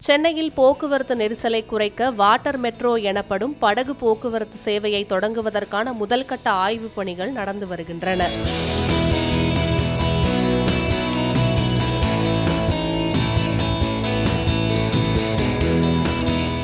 சென்னையில் போக்குவரத்து நெரிசலை குறைக்க வாட்டர் மெட்ரோ எனப்படும் படகு போக்குவரத்து சேவையை தொடங்குவதற்கான முதல்கட்ட ஆய்வுப் பணிகள் நடந்து வருகின்றன.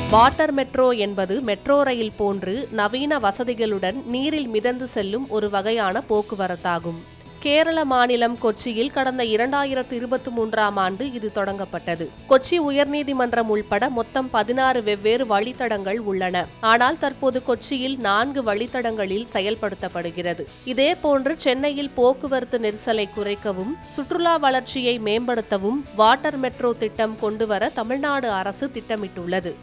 வாட்டர் மெட்ரோ என்பது மெட்ரோ ரயில் போன்று நவீன வசதிகளுடன் நீரில் மிதந்து செல்லும் ஒரு வகையான போக்குவரத்தாகும். கேரள மாநிலம் கொச்சியில் கடந்த இரண்டாயிரத்து இருபத்தி மூன்றாம் ஆண்டு இது தொடங்கப்பட்டது. கொச்சி உயர்நீதிமன்றம் உள்பட மொத்தம் பதினாறு வெவ்வேறு வழித்தடங்கள் உள்ளன. ஆனால் தற்போது கொச்சியில் நான்கு வழித்தடங்களில் செயல்படுத்தப்படுகிறது. இதேபோன்று சென்னையில் போக்குவரத்து நெரிசலை குறைக்கவும் சுற்றுலா வளர்ச்சியை மேம்படுத்தவும் வாட்டர் மெட்ரோ திட்டம் கொண்டுவர தமிழ்நாடு அரசு திட்டமிட்டுள்ளது.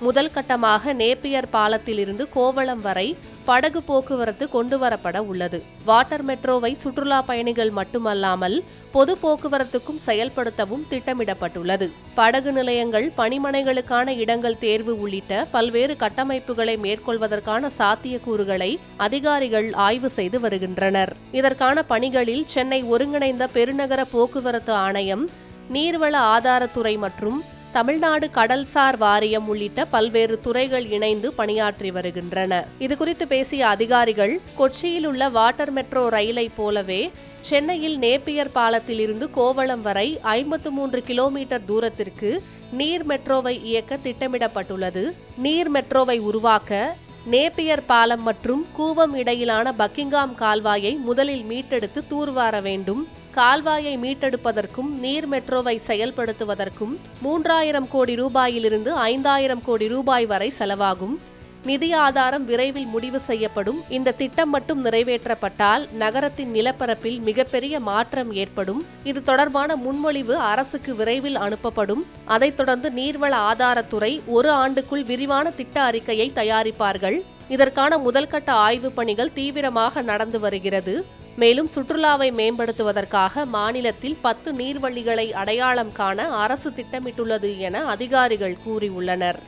முதல் கட்டமாக நேப்பியர் பாலத்திலிருந்து கோவளம் வரை படகு போக்குவரத்து கொண்டுவரப்பட உள்ளது. வாட்டர் மெட்ரோவை சுற்றுலா பயணிகள் மட்டுமல்லாமல் பொது போக்குவரத்துக்கும் செயல்படுத்தவும் திட்டமிடப்பட்டுள்ளது. படகு நிலையங்கள் பணிமனைகளுக்கான இடங்கள் தேர்வு உள்ளிட்ட பல்வேறு கட்டமைப்புகளை மேற்கொள்வதற்கான சாத்தியக்கூறுகளை அதிகாரிகள் ஆய்வு செய்து வருகின்றனர். இதற்கான பணிகளில் சென்னை ஒருங்கிணைந்த பெருநகர போக்குவரத்து ஆணையம் நீர்வள ஆதாரத்துறை மற்றும் தமிழ்நாடு கடல்சார் வாரியம் உள்ளிட்ட பல்வேறு துறைகள் இணைந்து பணியாற்றி வருகின்றன. இதுகுறித்து பேசிய அதிகாரிகள் கொச்சியில் உள்ள வாட்டர் மெட்ரோ ரயிலை போலவே சென்னையில் நேப்பியர் பாலத்தில் இருந்து கோவளம் வரை ஐம்பத்து மூன்று கிலோமீட்டர் தூரத்திற்கு நீர் மெட்ரோவை இயக்க திட்டமிடப்பட்டுள்ளது. நீர் மெட்ரோவை உருவாக்க நேப்பியர் பாலம் மற்றும் கூவம் இடையிலான பக்கிங்காம் கால்வாயை முதலில் மீட்டெடுத்து தூர்வார வேண்டும். கால்வாயை மீட்டெடுப்பதற்கும் நீர் மெட்ரோவை செயல்படுத்துவதற்கும் மூன்றாயிரம் கோடி ரூபாயிலிருந்து ஐந்தாயிரம் கோடி ரூபாய் வரை செலவாகும். நிதி ஆதாரம் விரைவில் முடிவு செய்யப்படும். இந்த திட்டம் மட்டும் நிறைவேற்றப்பட்டால் நகரத்தின் நிலப்பரப்பில் மிகப்பெரிய மாற்றம் ஏற்படும். இது தொடர்பான முன்மொழிவு அரசுக்கு விரைவில் அனுப்பப்படும். அதைத் தொடர்ந்து நீர்வள ஆதாரத்துறை ஒரு ஆண்டுக்குள் விரிவான திட்ட அறிக்கையை தயாரிப்பார்கள். இதற்கான முதல்கட்ட ஆய்வுப் பணிகள் தீவிரமாக நடந்து வருகிறது. மேலும் சுற்றுலாவை மேம்படுத்துவதற்காக மாநிலத்தில் பத்து நீர்வழிகளை அடையாளம் காண அரசு திட்டமிட்டுள்ளது என அதிகாரிகள் கூறியுள்ளனர்.